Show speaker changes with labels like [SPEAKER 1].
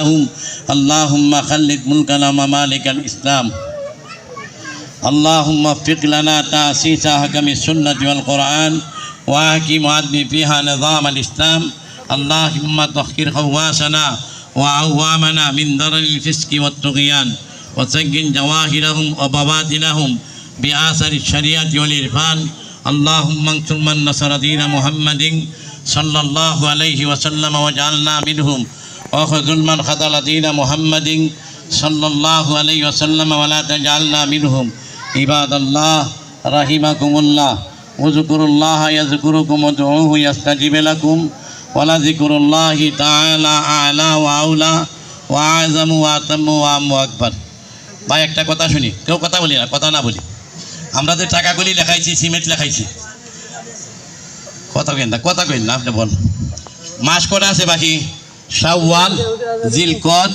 [SPEAKER 1] لهم اللهم خلد ملكنا ممالك الإسلام اللهم وفق لنا تأسيس حكم السنة والقرآن وحكم عدل فيها نظام الإسلام اللهم طهر خواسنا وعوامنا من ضرر الفسق والطغيان وسجن جواهرهم وبواطنهم بآثر الشريعة والإرفان اللهم انصر من نصر دين محمد صلى الله عليه وسلم واجعلنا منهم وخذل من خذل دين محمد صلى الله عليه وسلم ولا تجعلنا منهم عباد الله رحمكم الله واذكروا الله يذكركم وادعوه يستجب لكم ولذكر الله تعالى أعلى وأولى وأعظم وأتم وأم أكبر ভাই একটা কথা শুনি কেউ কথা বলি না কথা না বলি আমরা যে টাকাগুলি লেখাইছি সিমেন্ট লেখাইছি কথা কেন না কথা কেন না আপনি বল মাস কটা আছে বাকি শাওয়াল জিলকদ